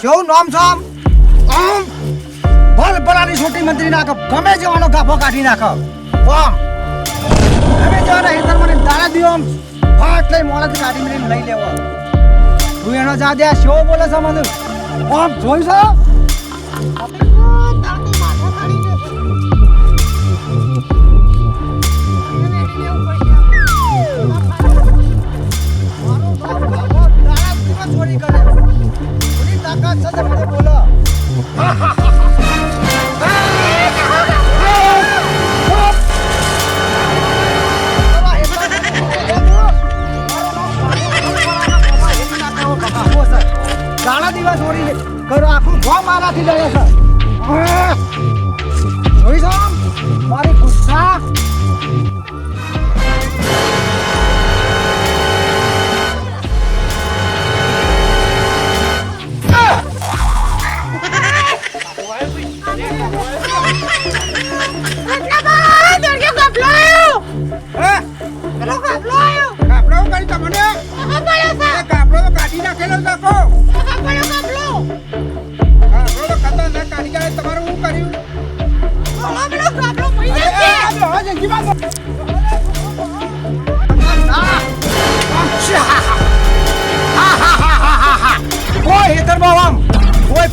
કેવું નામ છે આમ? ભલ ભલાની છોટી મંત્રી નાખો ગમે જવાનો ગાભો કાઢી નાખો. આમ ગમે જવાના હિતર મને દાડા દીવો આમ ફાટ લઈ મોડે કાઢી મને લઈ લેવો. તું એનો જા દે, શો બોલે છે મને? આમ જોઈ છો? ચોરી Ah!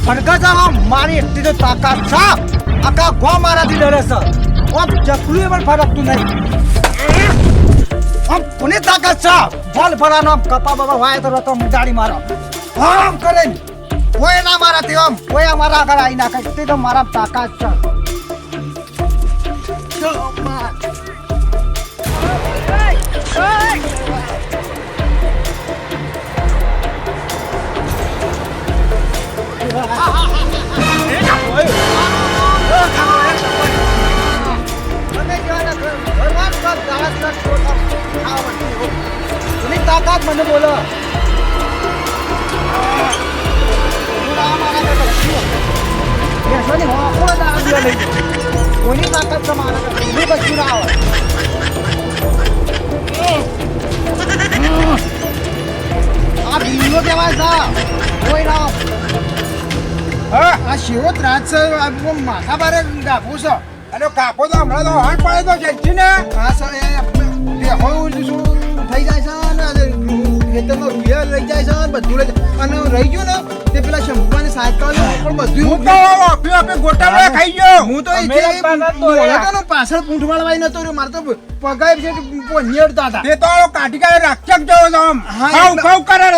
આમ મારી એટલી તો તાકાત છે. આખા ગો મારાથી ડરે છે. આમ ચકલું પણ ફરકતું નહીં. આમ કોની તાકાત છે? બોલ ફરાનો આમ કપા બાબા વાય તો રતો ગાડી મારો. આમ કરે કોઈ ના મારાથી, આમ કોઈ અમારા આગળ આવી ના કઈ તો મારા તાકાત છે. કોની તાકાત મને બોલો કોઈની તાકાત છે મારા કરતા? કશું ના આવે આ ભીમનો કહેવાય છે કોઈ ના આ શેવો ત્રાસ છે માથા ભારે ગાભું છે અને કાપો તો હમણાં તો હાથ પડે તો ને હા સર એ હોય શું થઈ જાય છે અને ખેતરમાં રૂપિયા લઈ જાય છે અને બધું લઈ જાય. અને રહી ગયું ને તે પેલા શંભુભાઈ સાયકલ પણ બધું હું તો આપી આપે ગોટાળો ખાઈ ગયો. હું તો અમે અહીંથી પાછા તો બોલ્યો રહ્યા. હતો ને પાછળ પૂંઠ વાળવાઈ નતો રહ્યો. મારે તો પગાઈ છે પોનિયડતા હતા. તે તો કાઢી કાઢી રાખ્યા જેવો છો આમ. હા, ખાવ ખાવ કરે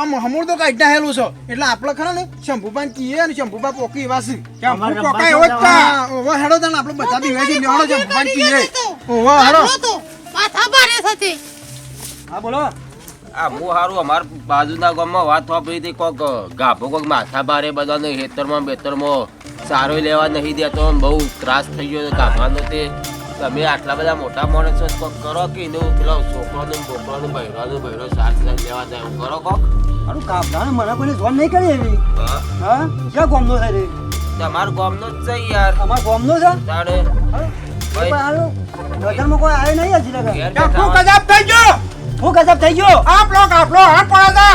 આમ. હમુર તો કાઢી નાખેલું છે. એટલે આપણે ખરા ને શંભુભાઈ કીએ અને શંભુભાઈ પોકી વાસી હું પોકાય એવો જ તા. હેડો તને આપણે બધા બીવે છે. લેવાનો શંભુભાઈ કીએ. ઓવે હેડો. હા બોલો. આ બહુ સારું અમાર બાજુના ગામમાં વાત વાપરી હતી કોક ગાભો કોક માથા ભારે બધાને ખેતરમાં બેતરમાં સારો લેવા નહીં દેતો બહુ ત્રાસ થઈ ગયો ગાભાનો તે. તમે આટલા બધા મોટા માણસ છો કોક કરો કે એનું પેલો છોકરાનું બોકરાનું બૈરાનું ભૈરો સાર સાર લેવા જાય એવું કરો કોક? અરે કાપડાને મને કોઈને જોન નહીં કરી એવી. હા. ક્યાં ગામનો છે રે? તમાર ગામનો જ છે યાર. અમાર ગામનો છે? તારે ભાઈ. હાલો. નજરમાં કોઈ આવે નહીં હજી લગા. ગજબ થઈ ગયો? હું ગજબ થઈ ગયો. આ પેલો કાફલો હાથ પડે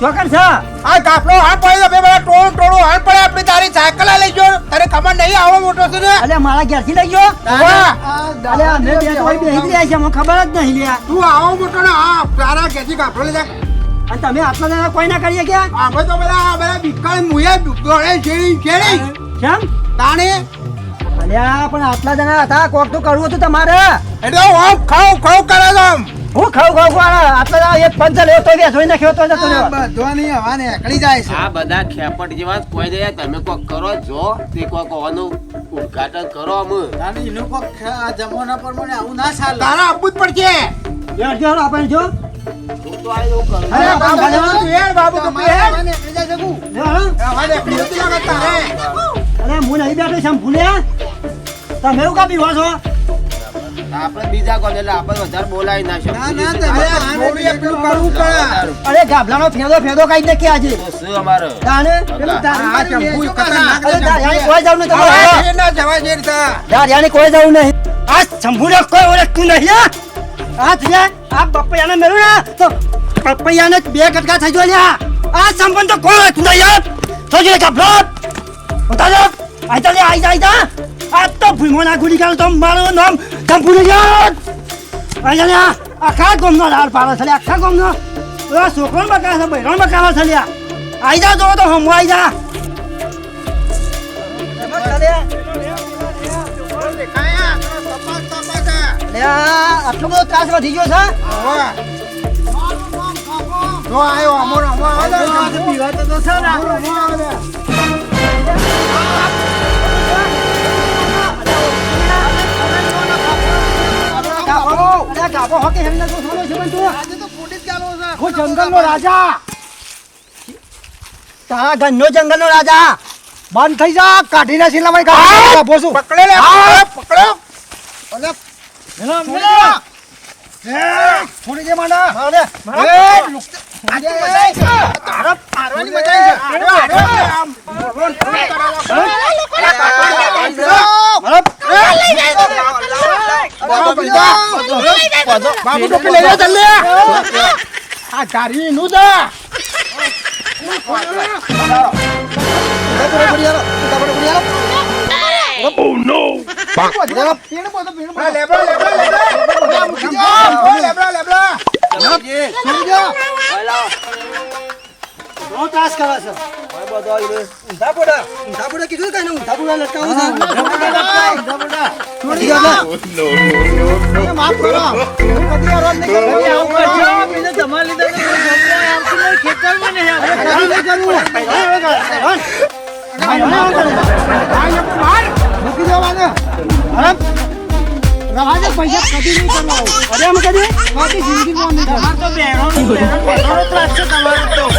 ચોકર છે. આ કાફલો હાથ પડે તો બે બધા ટોળું ટોળું હાથ પડે. આપણી તારી સાયકલ લઈ ગયો. તારે ખબર નહીં આવો મોટો છે ને? અલે મારા ઘેરથી લઈ ગયો. વાહ! અલે અમે બે તો બેસી રહ્યા છે. મને ખબર જ નહીં લ્યા. તું આવો મોટો ને. આ તારા ઘેરથી કાફલો લઈ જા. અને તમે આટલા જણા કોઈ ના કરીએ ક્યાં આપણે તો બધા બધા બિકાળ મુયા દોડે છેડી છેડી કેમ? તાણે અલ્યા પણ આટલા જણા હતા કોક તો કરવું હતું તમારે. એટલે હું ખાવ ખાવ કરે છે હું ખાવ ખાવ ખાવ આટલા જણા એક પંચર લેવો તો બેસો નાખ્યો તો જતો રહ્યો. હવા નીકળી જાય છે. આ બધા ખેપટ જેવા જ કોઈ દે તમે કોક કરો જો તે કોક હોવાનું ઉદ્ઘાટન કરો અમે નાની એનું જ પડશે. યાર જો આપણે જો. હું તો આ એવું પ્રમાણે આવું ના ચાલે તારા આપવું જ પડશે યાર જો, આપણે જો અરે હું નહીં બેઠો છે ભૂલ્યા તમે એવું કાપી છો? આપણે બીજા કોને એટલે આપણે વધારે બોલાવી ના શકીએ. અરે થોડું એ એટલું કરવું પડે. અરે ગાભલાનો ફેદો ફેદો કાઈ નાખી આજે. શું અમારો? તાને પેલું આ ચંપુ ખતરનાક અરે કોઈ જાવ નહીં તમારે એ ના જવાય જે રીતે. દારિયાની કોઈ જાવ નહીં. આ શંભુને કોઈ ઓળખતું નહીં આ થયા આ પપૈયાને મેળું ના તો પપૈયાને બે કટકા થઈ જો લ્યા આ સંબંધ તો કોણ હતું નહીં તો જે કાપલો ઉતારો આઈતા જા આઈતા આઈતા આ તો ભૂમોના ગુડી ગાલ તો મારું નામ તમ ભૂલી ગયો અહીંયા આખા ગોમનો લાલ પાડો છે આખા ગોમનો ઓલા છોકરો બકા છે બૈરો બકા છે લ્યા આઈતા જો તો હમ તપાસ લે આટલો બધો ત્રાસ વધી ગયો છે જો ને અરે કાપો તો થોડો છે. તું આજે તો પોલીસ જ છે. હું જંગલનો રાજા. તારા ઘરનો જંગલનો રાજા. બંધ થઈ જા. કાઢી ના શીલા માં કાઢી છું પકડે લે હા. પકડો અને મેલો છોડી દે. માંડા. મારે એ, લુક- મજા આવી તારા પારવાની મજા આવી છે. બાબુ ટોપી લઈ લે જલ્દી. આ ગાડી નું દા. કરે છે ઊંધા પોડા કીધું કઈ ને ઊંધા પોડા લટકાવું મને હું કદી નહીં કદી કરવું. અરે પૈસા કદી નહીં કરવા આવું. અરે એમ કરી? બાકી જિંદગીમાં નહીં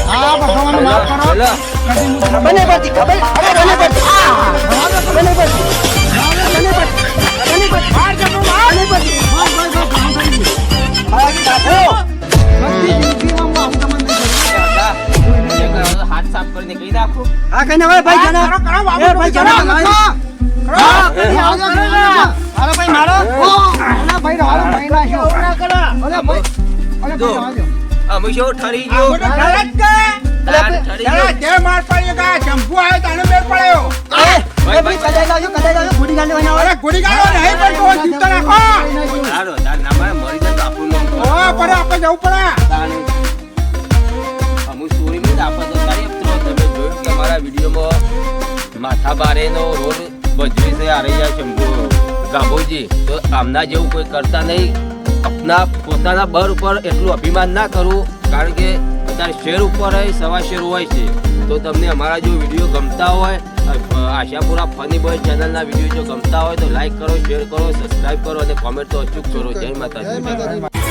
હા ભગવાન માફ કરો. કદી હું પડતી ખબર? અરે પડતી આ, ખબર પડતી ખબર પડતી નાખું હા કઈ ના ભાઈ કરો, જણા કરો, બાબુ, એ ભાઈ જણા કરો, કરો. હા, કદી આવજો, કરો, કદી આવજો. મારો ભાઈ મારો અલા ભાઈ રવાનો ભાઈ નાખ્યો. અલા ભાઈ, અરે ભાઈ જો. રવાનો. અમે શું ઠરી ગયો જ કે. ગયો જે માર પડી ગયા, શંભુ આવ્યો તને મેર પડ્યો. ભાઈ ભાઈ કદાઈ લાવજો કદાઈ લાવજો ગોડી ગાલી ના અરે ગોડી ગાળો નહીં પણ તો જીવતો રાખો. હાલો તાર ના મારે મરી જાય તો આપણું નામ પડે, આપણે જવું પડે. અમુક સ્ટોરીમાં જ આપણે તો તારી જોયું કે અમારા વિડીયોમાં માથા બારેનો રોલ ભજવી છે આરૈયા શંભુ ગાભોજી તો આમના જેવું કોઈ કરતા નહીં. આપના પોતાના બર ઉપર એટલું અભિમાન ના કરવું કારણ કે અત્યારે શેર ઉપર સવા શેર હોય છે. તો તમને અમારા જો વીડિયો ગમતા હોય આશાપુરા ફની બોય ચેનલના વીડિયો જો ગમતા હોય તો લાઈક કરો, શેર કરો, સબસ્ક્રાઈબ કરો અને કોમેન્ટ તો અચૂક કરો. જય માતાજી.